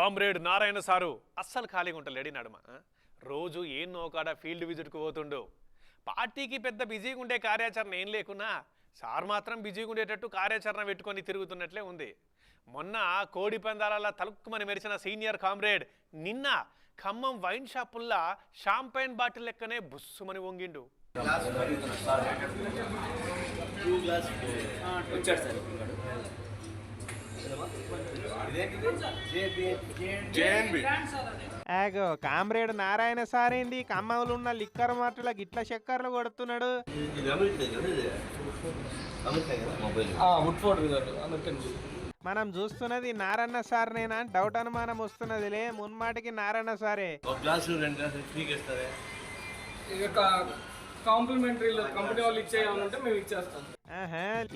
Comrade Narayana sir అస్సలు ఖాళీగా ఉంటలేడు నడుమ? రోజు ఏం నోకాడ ఫీల్డ్ విజిట్కు పోతుండు. పార్టీకి పెద్ద బిజీగా ఉండే కార్యాచరణ ఏం లేకున్నా సార్ మాత్రం బిజీగా ఉండేటట్టు కార్యాచరణ పెట్టుకొని తిరుగుతున్నట్లే ఉంది. మొన్న కోడి పందాల తలుక్కుమని మెరిసిన సీనియర్ కామ్రేడ్ నిన్న ఖమ్మం వైన్ షాపుల్లా షాంపైన్ బాటిల్ లెక్కనే బుస్సుమని వంగిండు. ఆగో కామ్రేడ్ నారాయణ సారేంది? ఖమ్మంలో ఉన్న లిక్కర్ మాటల గిట్ల చక్కర్లు కొడుతున్నాడు. మనం చూస్తున్నది నారాయణ సార్నేనా? అని డౌట్ అనుమానం వస్తున్నదిలే. మున్మాటికి నారాయణ సారే. కాంప్లిమెంటరీ కంపెనీ వాళ్ళు ఇచ్చేయాలంటే మేము ఇచ్చేస్తాం.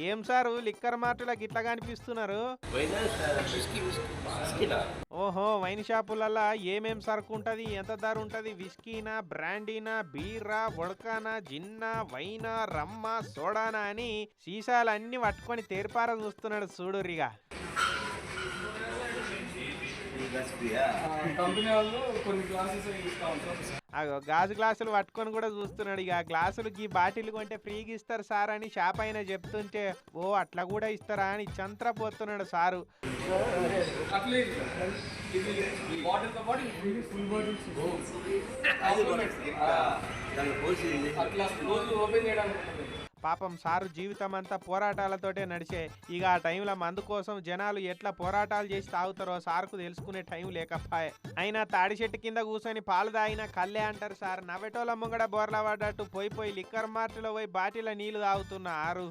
ఏం సారు? లిక్కర్ మాటల గిట్ల కనిపిస్తున్నారు? ఓహో వైన్ షాపులల్లా ఏమేం సరుకు ఉంటది ఎంత ధర ఉంటది? విస్కీనా బ్రాండీనా బీరా వడకానా జిన్నా వైనా రమ్మ సోడానా అని సీసాలన్నీ పట్టుకొని తేర్పార చూస్తున్నాడు చూడురిగా కంపెనీ వాళ్ళు కొన్ని క్లాసెస్ ఇస్తా ఉంటారు. అగో గాజు గ్లాసులు పట్టుకొని కూడా చూస్తున్నాడు ఇక. ఆ గ్లాసులు ఈ బాటిల్ కొంటే ఫ్రీగా ఇస్తారు సార్ అని షాప్ అయినా చెప్తుంటే ఓ అట్లా కూడా ఇస్తారా అని సారు. అట్లే ఓపెన్ చేయడానికి ఉంటుంది. పాపం సారు జీవితం అంతా పోరాటాలతోటే నడిచే. ఇక ఆ టైంలో మందు కోసం జనాలు ఎట్లా పోరాటాలు చేసి తాగుతారో సార్కు తెలుసుకునే టైం లేకపాయే. అయినా తాడి చెట్టు కింద కూర్చొని పాలు తాగినా కళ్ళే అంటారు సార్. నవ్వెటోళ్ళ ముంగడ బోర్లా పడ్డట్టు పోయి పోయి లిక్కర్ మార్ట్లో పోయి బాటిల నీళ్ళు తాగుతున్న ఆరు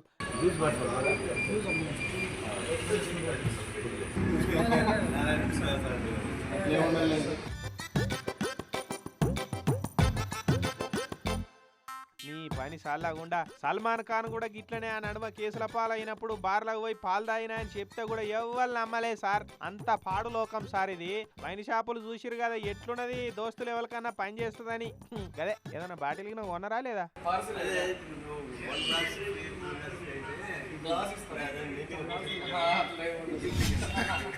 నీ పని సాలాగుండా సల్మాన్ ఖాన్ కూడా గిట్లనే ఆ నడుమ కేసుల పాలైనప్పుడు బార్లకు పోయి పాలు తాగినా అని చెప్తే కూడా ఎవ్వరు నమ్మలే సార్. అంత పాడు లోకం సార్ ఇది. వైన్ షాపులు చూసిరు కదా ఎట్లున్నది? దోస్తులు ఎవరికన్నా పని చేస్తుందని. హ్మ్, గదే ఏదైనా బాటిల్ గిన కొనరా లేదా? పార్సల్